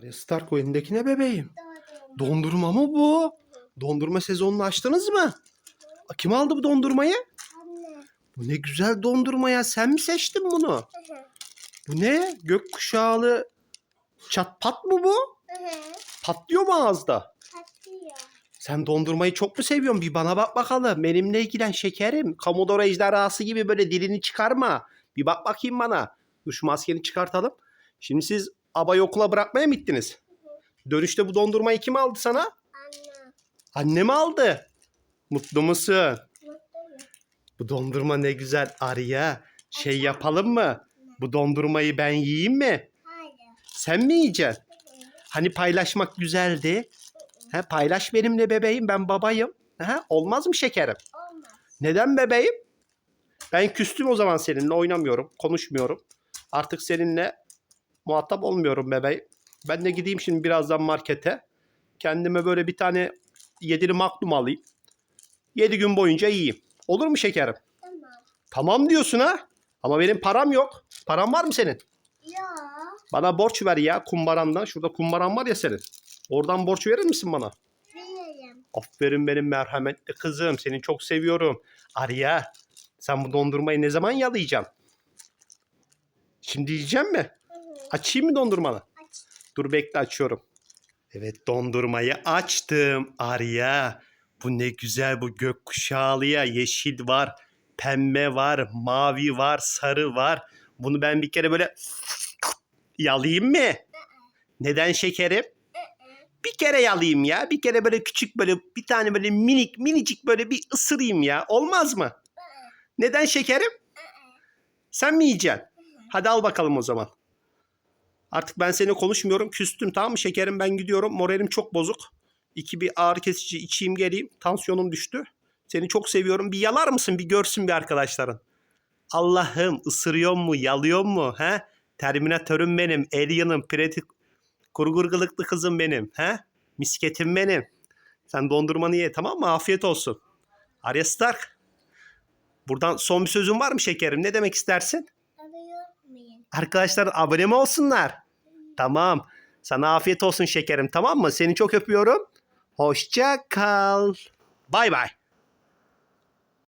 Arya Stark o elindeki ne bebeğim? Dondurma mı bu? Dondurma sezonunu açtınız mı? Kim aldı bu dondurmayı? Anne. Bu ne güzel dondurma ya. Sen mi seçtin bunu? Hı hı. Bu ne? Gökkuşağlı çat pat mı bu? Hı hı. Patlıyor mu ağızda? Patlıyor. Sen dondurmayı çok mu seviyorsun? Bir bana bak bakalım. Benimle ilgilen şekerim. Kamodoro ejderhası gibi böyle dilini çıkarma. Bir bak bakayım bana. Dur şu maskeni çıkartalım. Şimdi siz abayı okula bırakmaya mı gittiniz? Dönüşte bu dondurmayı kim aldı sana? Anne. Annem aldı. Mutlu musun? Mutluyum. Bu dondurma ne güzel Arya. Şey yapalım mı? Bu dondurmayı ben yiyeyim mi? Hayır. Sen mi yiyeceksin? Hani paylaşmak güzeldi. Ha, paylaş benimle bebeğim ben babayım. Ha, olmaz mı şekerim? Olmaz. Neden bebeğim? Ben küstüm o zaman seninle oynamıyorum, konuşmuyorum. Artık seninle muhatap olmuyorum bebeğim. Ben de gideyim şimdi birazdan markete. Kendime böyle bir tane yedili maklum alayım. Yedi gün boyunca yiyeyim. Olur mu şekerim? Tamam. Tamam diyorsun ha. Ama benim param yok. Param var mı senin? Ya. Bana borç ver ya kumbarandan. Şurada kumbaran var ya senin. Oradan borç verir misin bana? Bilirim. Aferin benim merhametli kızım. Seni çok seviyorum. Arya sen bu dondurmayı ne zaman yalayacaksın? Şimdi yiyecek mi? Açayım mı dondurmanı? Aç. Dur bekle açıyorum. Evet dondurmayı açtım Arya. Bu ne güzel bu gökkuşağlıya yeşil var, pembe var, mavi var, sarı var. Bunu ben bir kere böyle yalayayım mı? Neden şekerim? Bir kere yalayayım ya. Bir kere böyle küçük böyle bir tane böyle minik minicik böyle bir ısırayım ya. Olmaz mı? Neden şekerim? Sen mi yiyeceksin? Hadi al bakalım o zaman. Artık ben seninle konuşmuyorum. Küstüm tamam mı şekerim? Ben gidiyorum. Moralim çok bozuk. İki bir ağrı kesici içeyim geleyim. Tansiyonum düştü. Seni çok seviyorum. Bir yalar mısın? Bir görsün bir arkadaşların. Allah'ım ısırıyor mu? Yalıyor mu? He? Terminatörüm benim. Alien'ım. Pratik kurgurgılıklı kızım benim. He? Misketim benim. Sen dondurmanı ye tamam mı? Afiyet olsun. Arya Stark. Buradan son bir sözün var mı şekerim? Ne demek istersin? Arıyor muyum? Arkadaşlar abone mi olsunlar? Tamam. Sana afiyet olsun şekerim tamam mı? Seni çok öpüyorum. Hoşça kal. Bay bay.